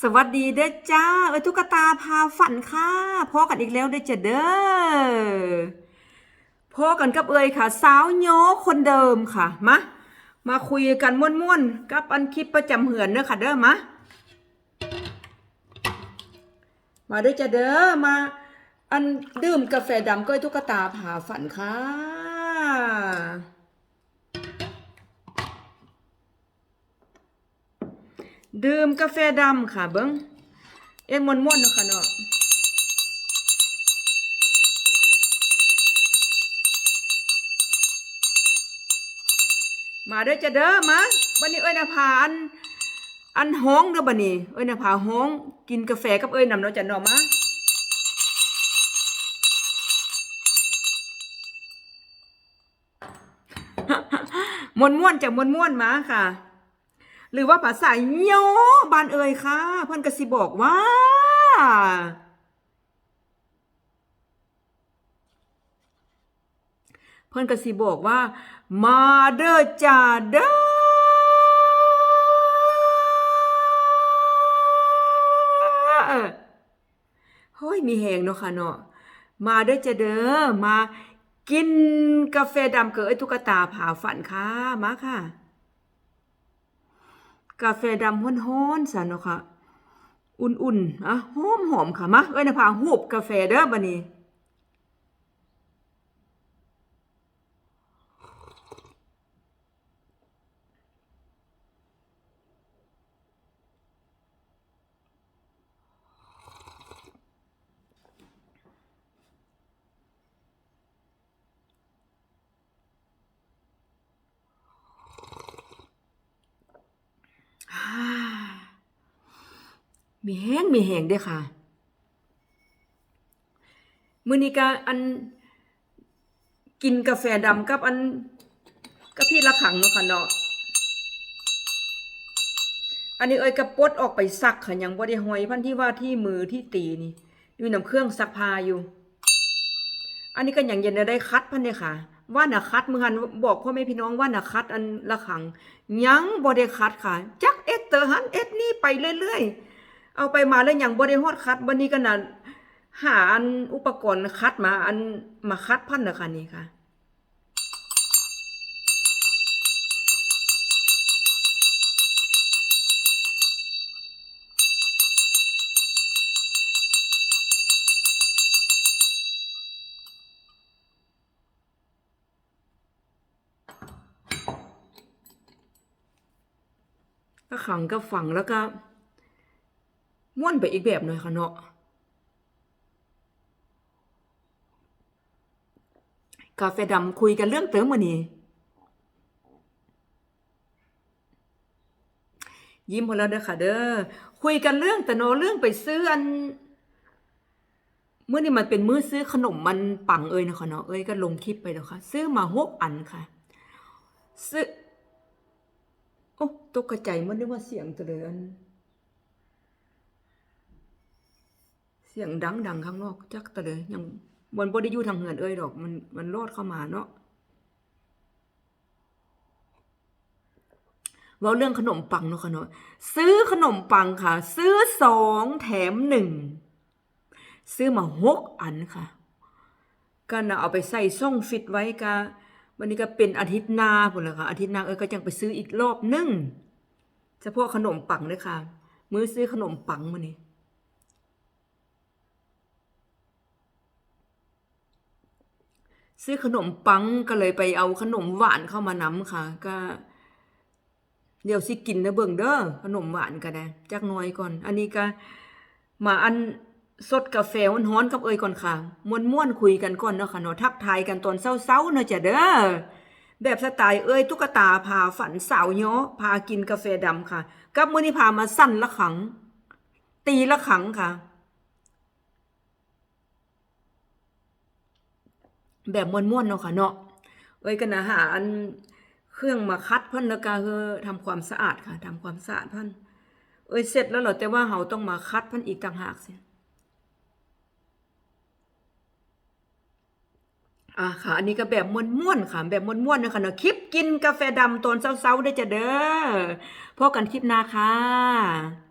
สวัสดีเด้อจ้าเอ้ยตุ๊กตาพาฝันค่ะพอกันอีกแล้วเด้อจ้ะเด้อพอกันกับเอ้ยค่ะ สาวโยคนเดิมค่ะมามาคุยกันม่วนๆกับอันคลิปประจำเหือนเด้อค่ะเด้อมามาเด้อจ้ะเด้อมา อันดื่มกาแฟดำก็ไอ้ตุ๊กตาพาฝันค่ะ ดื่มกาแฟดำค่ะเบิ้งเอ็นมวนม่วนเนาะค่ะเนาะมาเด้อจะเด้อมาบันนี้เอ้ยนภาอันอันห้องเด้อบันนี้เอ้ยนภาห้องกินกาแฟกับเอ้ยนำเนาะจ้ะเนาะมามวนม่วนๆจากมวนม่วนๆมาค่ะ หรือว่าภาษาโยบานเอ่ยค่ะ เพื่อนกสิบอกว่า เพื่อนกสิบอกว่า มาเดอจ้าเดอเฮ้ยมีแหงเนาะค่ะเนาะมาเด้อจ้าเด้อมากินกาแฟดำเกิดไอ้ตุ๊กตาผาฝันค่ะมาค่ะ กาแฟดำฮ้อนๆสันเนาะค่ะ อุ่นๆอะหอมหอมๆค่ะมาเอ้ยนะพาหูบกาแฟเด้อบัดนี้ มีแห้งมีแห้งเด้อค่ะ มือนี้ก็อันกินกาแฟดำกับอันกับพี่ละขังเนาะค่ะเนาะ อันนี้เอ้ยกระปดออกไปซักค่ะยังบ่ได้หอยพันที่ว่าที่มือที่ตีนี่อยู่น้ำเครื่องซักผ้าอยู่ อันนี้ก็อย่างเย็นได้คัดพันเนี่ยค่ะ ว่าน่ะคัดมือหันบอกพ่อแม่พี่น้องว่าน่ะคัดอันละขัง ยังบ่ได้คัดค่ะ จักเอ็ดเตอร์หันเอ็ดนี่ไปเรื่อยๆ เอาไปมาแล้วยังบ่ได้ฮอดคัดบัดนี้ก็นะหาอันอุปกรณ์คัดมาอันมาคัดพันนะคะนี่ค่ะก็ขังก็ฝังแล้วก็ ม่วนไปอีกแบบหน่อยค่ะเนาะกาแฟดำคุยกันเรื่องเติมมานี่ยิ้มพอแล้วเด้อค่ะ เด้อคุยกันเรื่องแต่โนเรื่องไปซื้ออันเมื่อนี่มันเป็นมื้อซื้อขนมมันปังเอ้ยนะคะเนาะเอ้ยก็ลงคลิปไปแล้วค่ะ ซื้อมาหกอันค่ะ ซื้อโอ้ตกใจมันนึกว่าเสียงเลยอัน สียงดังดังข้างนอก จักตะเลยยังมันบ่ได้อยู่ทางเหือนเอ้ยดอก มันมันรอดเข้ามาเนาะว่าเรื่องขนมปังเนาะค่ะเนาะซื้อขนมปังค่ะ ซื้อสองแถมหนึ่งซื้อมาหกอันค่ะก็น่ะเอาไปใส่ซ่องฟิตไว้กะวันนี้ก็เป็นอาทิตย์หน้าพุ่นละค่ะอาทิตย์หน้าเอ้ยก็จังไปซื้ออีกรอบหนึงเฉพาะขนมปังเด้อค่ะ มื้อซื้อขนมปังมื้อนี้ ซื้อขนมปังก็เลยไปเอาขนมหวานเข้ามานำค่ะ ก็ เดี๋ยวสิกินนะเบิ่งเด้อขนมหวานก็ได้จักน้อยก่อน อันนี้ก็มาอันสดกาแฟฮ้อนๆกับเอ่ยก่อนค่ะม่วนๆคุยกันก่อนเนาะค่ะเนาะทักทายกันตอนเช้าๆเนาะจ้ะเด้อแบบสไตล์เอ้ยตุ๊กตาพาฝันสาวเย้อพากินกาแฟดำค่ะ กับมื้อนี้พามาสั้นละขัง ตีละขังค่ะ แบบม่วนๆเนาะค่ะเนาะเอ้ยกันนะหาอันเครื่องมาคัดพิ่นแล้วก็คือทำความสะอาดค่ะทำความสะอาดพิ่นเอ้ยเสร็จแล้วเหรอแต่ว่าเฮาต้องมาคัดพิ่นอีกต่างหากสิอ่าค่ะ อันนี้ก็แบบม่วนๆค่ะ แบบม่วนๆนะคะเนาะคลิปกินกาแฟดำตอนเช้าๆได้จะเด้อพบกันคลิปหน้าค่ะ